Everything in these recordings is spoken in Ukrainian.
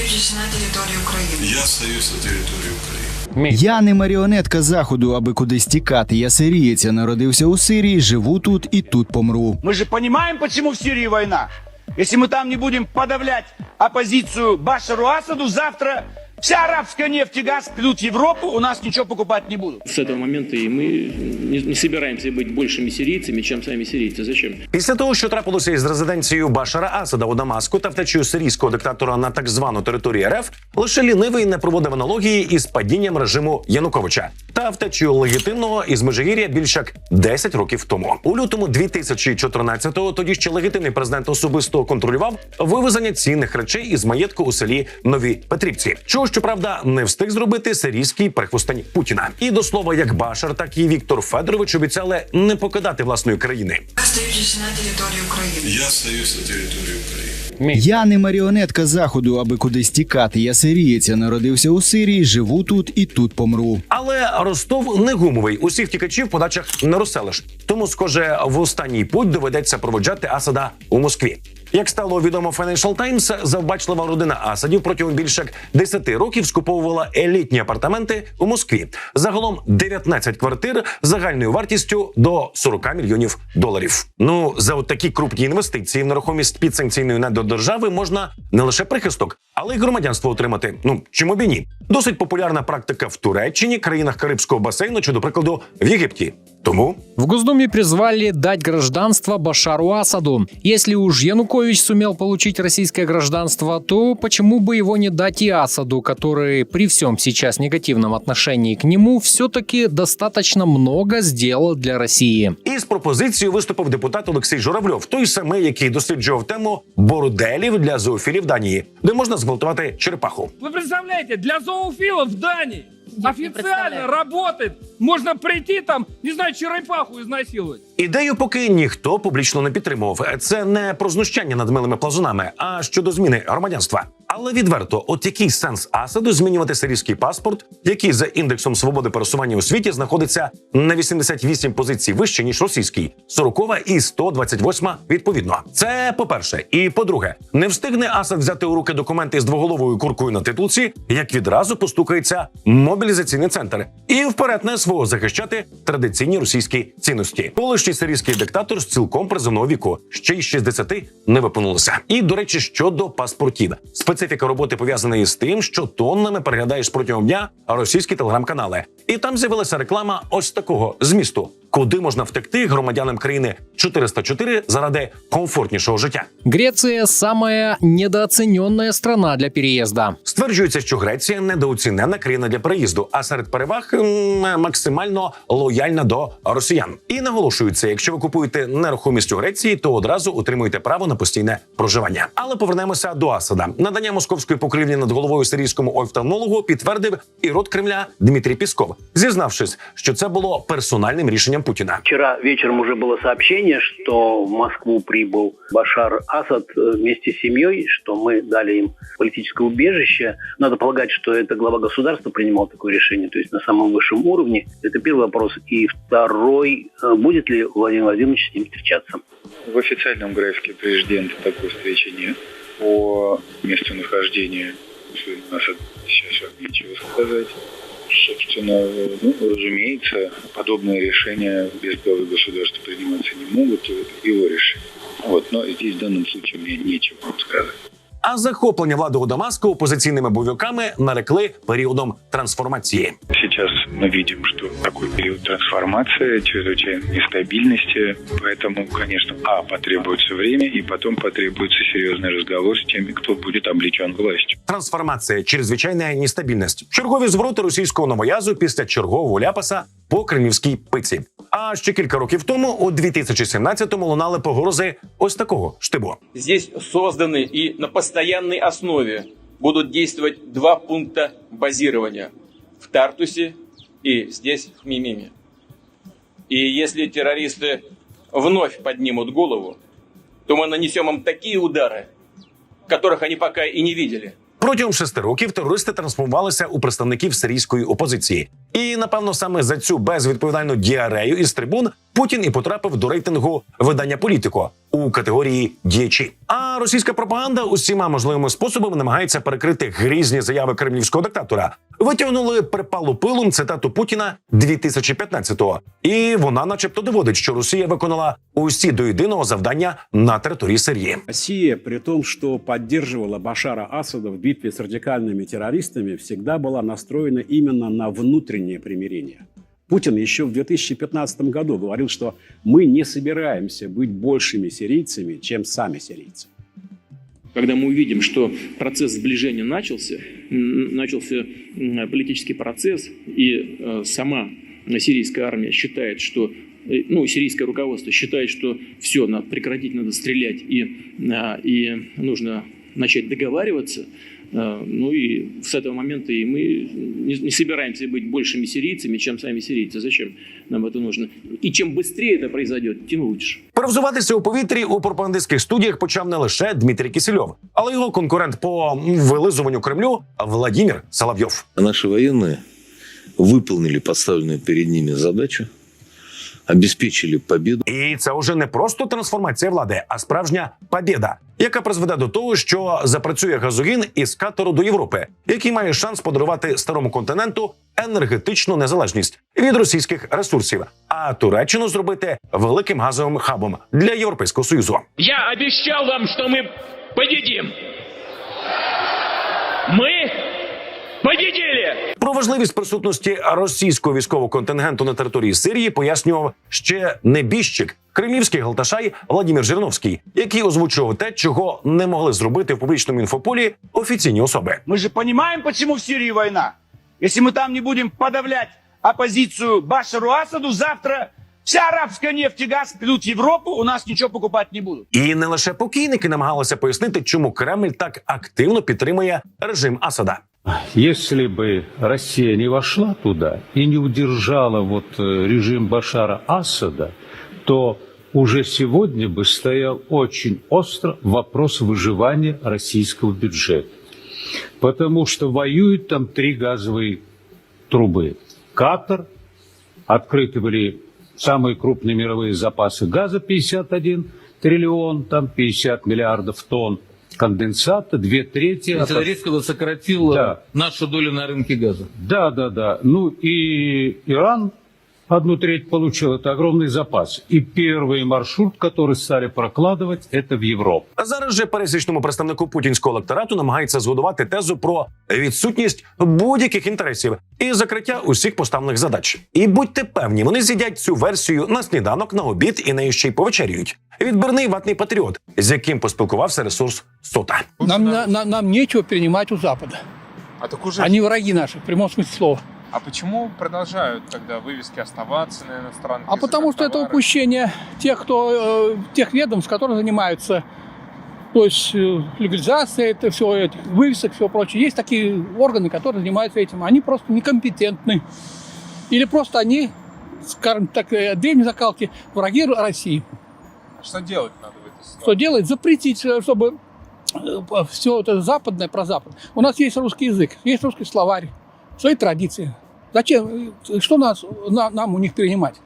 остаетесь на территории Украины? Я остаюсь на территории Украины. Я не маріонетка заходу, аби кудись тікати. Я сирієць, я народився у Сирії, живу тут і тут помру. Мы же понимаем, почему в Сирии война. Если мы там не будем подавлять оппозицию Башару Асаду, завтра вся арабская нефть и газ придут в Европу, у нас ничего покупать не будут. С этого момента и мы не, не собираемся быть большими сирийцами, чем сами сирийцы. Зачем? Після того, що трапилося із резиденцією Башара Асада у Дамаску та втечею сирійського диктатора на так звану територію РФ, лише лінивий не проводив аналогії із падінням режиму Януковича та втечею легітимного із Межигір'я більш як 10 років тому. У лютому 2014-го тоді ще легітимний президент особисто контролював вивезення цінних речей із маєтку у селі Нові Петрівці. Чого щоправда не встиг зробити сирійський прихвостень Путіна. І до слова, як Башар, так і Віктор Федорович обіцяли не покидати власної країни. Вы остаетесь на территории Украины? Я остаюсь на территории Украины. Я не маріонетка заходу, аби кудись тікати. Я сирієць, я народився у Сирії, живу тут і тут помру. Але Ростов не гумовий. Усіх тікачів в подачах не розселиш. Тому, схоже, в останній путь доведеться проводжати Асада у Москві. Як стало відомо Financial Times, завбачлива родина Асадів протягом більше як 10 років скуповувала елітні апартаменти у Москві. Загалом 19 квартир загальною вартістю до 40 мільйонів доларів. Ну за от такі крупні інвестиції в нерухомість підсанкційної недодержави можна не лише прихисток, але й громадянство отримати. Ну чому б і ні? Досить популярна практика в Туреччині, країнах Карибського басейну чи, до прикладу, в Єгипті. Тому В Госдуме призвали дать гражданство Башару Асаду. Если уж Янукович сумел получить российское гражданство, то почему бы его не дать и Асаду, который при всем сейчас негативном отношении к нему все-таки достаточно много сделал для России? із пропозицією виступив депутат Олексій Журавльов, той самий, який досліджував тему борделів для зоофілів Данії, де можна зґвалтувати черепаху. Вы представляете, для зоофилов в Дании официально работает. Можно прийти там, не знаю, черепаху изнасиловать. Ідею поки ніхто публічно не підтримував. Це не про знущання над милими плазунами, а щодо зміни громадянства. Але відверто, от який сенс Асаду змінювати сирійський паспорт, який за індексом свободи пересування у світі знаходиться на 88 позицій вище ніж російський, 40 і 128 відповідно. Це по-перше, і по-друге, не встигне Асад взяти у руки документи з двоголовою куркою на титулці, як відразу постукається мобілізаційний центр і вперед на СВО захищати традиційні російські цінності. Колишній сирійський диктатор з цілком призовного віку ще й 60 не виповнилося. І до речі, щодо паспортів, специфіка роботи пов'язана із тим, що тоннами переглядаєш протягом дня російські телеграм-канали, і там з'явилася реклама ось такого змісту. Куди можна втекти громадянам країни 404 заради комфортнішого життя? Греция – самая недооцененная страна для переезда. Стверджується, що Греція недооцінена країна для переїзду, а серед переваг максимально лояльна до росіян. І наголошується, якщо ви купуєте нерухомість у Греції, то одразу отримуєте право на постійне проживання. Але повернемося до Асада. Надання московської покрівлі над головою сирійському офтальмологу підтвердив і рот Кремля Дмитрій Пісков, зізнавшись, що це було персональним рішенням Путіна. Вчера вечером уже было сообщение, что в Москву прибыл Башар Асад э, вместе с семьей, что мы дали им политическое убежище. Надо полагать, что это глава государства принимал такое решение, то есть на самом высшем уровне. Это первый вопрос. И второй, э, будет ли Владимир Владимирович с ним встречаться? В официальном графике президента такой встречи нет. По месту нахождения господин Асад сейчас вам нечего сказать. Собственно, ну, разумеется, подобные решения без главы государства приниматься не могут. Это его решение. Вот, но здесь в данном случае мне нечего вам сказать. А захоплення влади у Дамаску опозиційними бойовиками нарекли періодом трансформації. Сейчас мы видим, что такой период трансформации, чрезвычайной нестабильности. Поэтому, конечно, а, потребуется время, и потом потребуется серьезный разговор с теми, кто будет облечен властью. Трансформація, чрезвичайна нестабільність, чергові звороти російського новоязу після чергового ляпаса по кремлівській пиці. А ще кілька років тому, у 2017-му, лунали погрози ось такого штибу. Здесь созданы и на постоянной основе будут действовать два пункта базирования в Тартусе и здесь, в Мимиме. И если террористы вновь поднимут голову, то мы нанесем им такие удары, которых они пока и не видели. Протягом шести років терористи трансформувалися у представників сирійської опозиції. І напевно саме за цю безвідповідальну діарею із трибун Путін і потрапив до рейтингу видання політико у категорії діячі. А російська пропаганда усіма можливими способами намагається перекрити грізні заяви кремлівського диктатора. Витягнули припалу пилом цитату Путіна 2015-го. І вона, начебто, доводить, що Росія виконала усі до єдиного завдання на території Сирії. Россия, при том, что поддерживала Башара Асада в битве с радикальными террористами, всегда была настроена именно на внутреннее примирение. Путин еще в 2015 году говорил, что мы не собираемся быть большими сирийцами, чем сами сирийцы. Когда мы увидим, что процесс сближения начался, начался политический процесс, и э, сама сирийская армия считает, что э, ну, сирийское руководство считает, что все, надо прекратить, надо стрелять, и, а, и нужно начать договариваться, ну и с этого момента и мы не, не собираемся быть большими сирийцами, чем сами сирийцы. Зачем нам это нужно? И чем быстрее это произойдет, тем лучше. Перевзуватися у повітрі у пропагандистських студіях почав не лише Дмитрій Кисельов, але й його конкурент по вилизуванню Кремлю Владимир Соловйов. Наши военные выполнили поставленную перед ними задачу, обеспечили победу. І це вже не просто трансформація влади, а справжня побєда, яка призведе до того, що запрацює газогін із катеру до Європи, який має шанс подарувати старому континенту енергетичну незалежність від російських ресурсів, а Туреччину зробити великим газовим хабом для Європейського союзу. Я обещал вам, что мы победим. Мы победили! Про важливість присутності російського військового контингенту на території Сирії пояснював ще небіжчик, кремлівський галташай Владимир Жириновський, який озвучував те, чого не могли зробити в публічному інфополі офіційні особи. Мы же понимаем, почему в Сирии война. Если мы там не будем подавлять оппозицию Башару Асаду, завтра вся арабская нефть и газ придут в Европу, у нас ничего покупать не будут. І не лише покійники намагалися пояснити, чому Кремль так активно підтримує режим Асада. Если бы Россия не вошла туда и не удержала вот э, режим Башара Асада, то уже сегодня бы стоял очень остро вопрос выживания российского бюджета. Потому что воюют там три газовые трубы. Катар, открыты были самые крупные мировые запасы газа 51 триллион, там 50 миллиардов тонн конденсата, две трети. Это резко сократило Да. нашу долю на рынке газа. Да, да, да. Ну и Иран одну треть получил. Это огромный запас. И первый маршрут, который стали прокладывать, это в Европу. А зараз же пересічному представнику путінського електорату намагається згодувати тезу про відсутність будь-яких інтересів і закриття усіх поставлених задач. І будьте певні, вони з'їдять цю версію на сніданок, на обід і нею ще й повечерюють. Відбірний ватний патріот, з яким поспілкувався ресурс Сота. Нам, на- нам нечего перенимать у Запада. А так уже... Они враги наши, в прямом смысле слова. А почему продолжают тогда вывески оставаться на иностранных А потому что это упущение тех, кто, э, тех ведомств, которые занимаются то есть э, легализацией это все, этих вывесок, все прочее. Есть такие органы, которые занимаются этим. Они просто некомпетентны. Или просто они, скажем так, э, древней закалки, враги России. А что делать надо в этой ситуации? Что делать? Запретить, чтобы все это западное про запад. У нас есть русский язык, есть русский словарь, свои традиции. Зачем? Что нас, на- нам у них перенимать?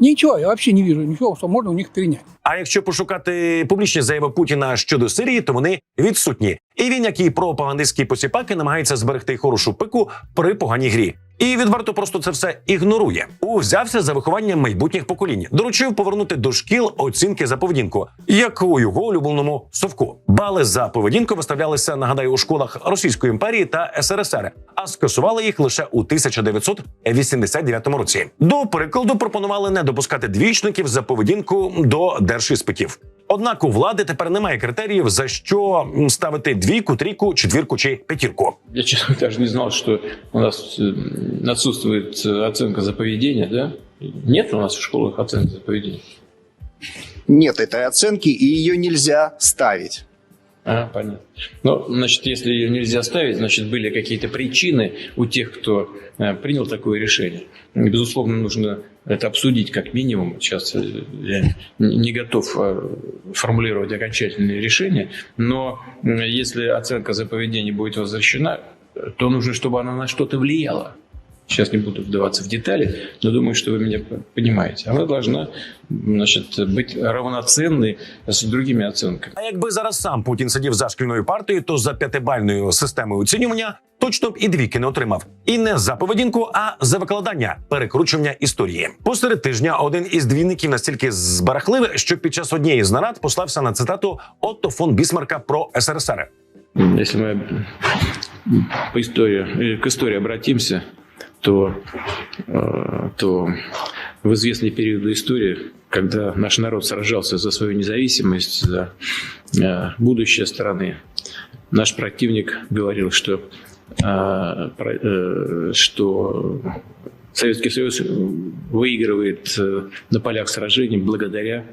Нічого, я взагалі не вижу нічого, що можна у них перенять. А якщо пошукати публічні заяви Путіна щодо Сирії, то вони відсутні. І він, як і пропагандистські посіпаки, намагається зберегти хорошу пику при поганій грі. І відверто просто це все ігнорує. Узявся за виховання майбутніх поколінь, доручив повернути до шкіл оцінки за поведінку, як у його улюбленому совку. Бали за поведінку виставлялися, нагадаю, у школах Російської імперії та СРСР, а скасували їх лише у 1989 році. До прикладу пропонували не допускати двічників за поведінку до держіспитів. Однак у влади тепер немає критеріїв за що м, ставити двійку, трійку, четвірку чи п'ятірку. Я, честно, даже не знал, что у нас э, отсутствует э, оценка за поведение, да? Нет у нас в школах оценки за поведение. Нет этой оценки, и ее нельзя ставить. А, понятно. Ну, значит, если ее нельзя ставить, значит, были какие-то причины у тех, кто э, принял такое решение. Безусловно, нужно это обсудить как минимум. Сейчас э, я не готов э, формулировать окончательные решения, но если оценка за поведение будет возвращена, то нужно, чтобы она на что-то влияла. Сейчас не буду вдаваться в детали, но думаю, что вы меня п- понимаете. Она должна значит, быть равноценной с другими оценками. А якби зараз сам Путін сидів за шкільною партою, то за п'ятибальною системою оцінювання точно б і двійки не отримав. І не за поведінку, а за викладання перекручування історії. Посеред тижня один із двійників настільки збарахливий, що під час однієї з нарад послався на цитату Отто фон Бісмарка про СРСР. Если мы по истории, э, к истории обратимся, То, э, то в известные периоды истории, когда наш народ сражался за свою независимость, за э, будущее страны, наш противник говорил, что, э, что Советский Союз выигрывает на полях сражений благодаря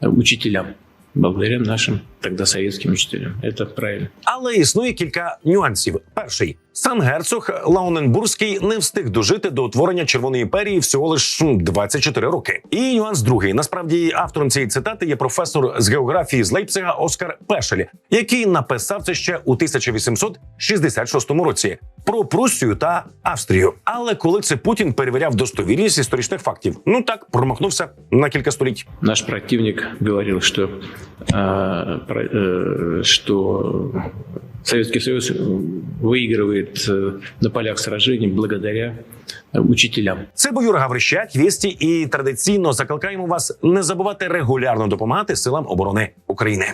учителям, благодаря нашим тогда советским учителям. Это правильно. Але існує кілька нюансів. Перший сам герцог Лауненбурзький не встиг дожити до утворення Червоної імперії всього лиш м, 24 роки. І нюанс другий. Насправді автором цієї цитати є професор з географії з Лейпцига Оскар Пешель, який написав це ще у 1866 році про Пруссію та Австрію. Але коли це Путін перевіряв достовірність історичних фактів, ну так промахнувся на кілька століть. Наш противник говорил, что, э, про- э, что Советский Союз выигрывает э, на полях сражений благодаря э, учителям. Це був Юра Гаврищак, Вєсті, і традиційно закликаємо вас не забувати регулярно допомагати силам оборони України.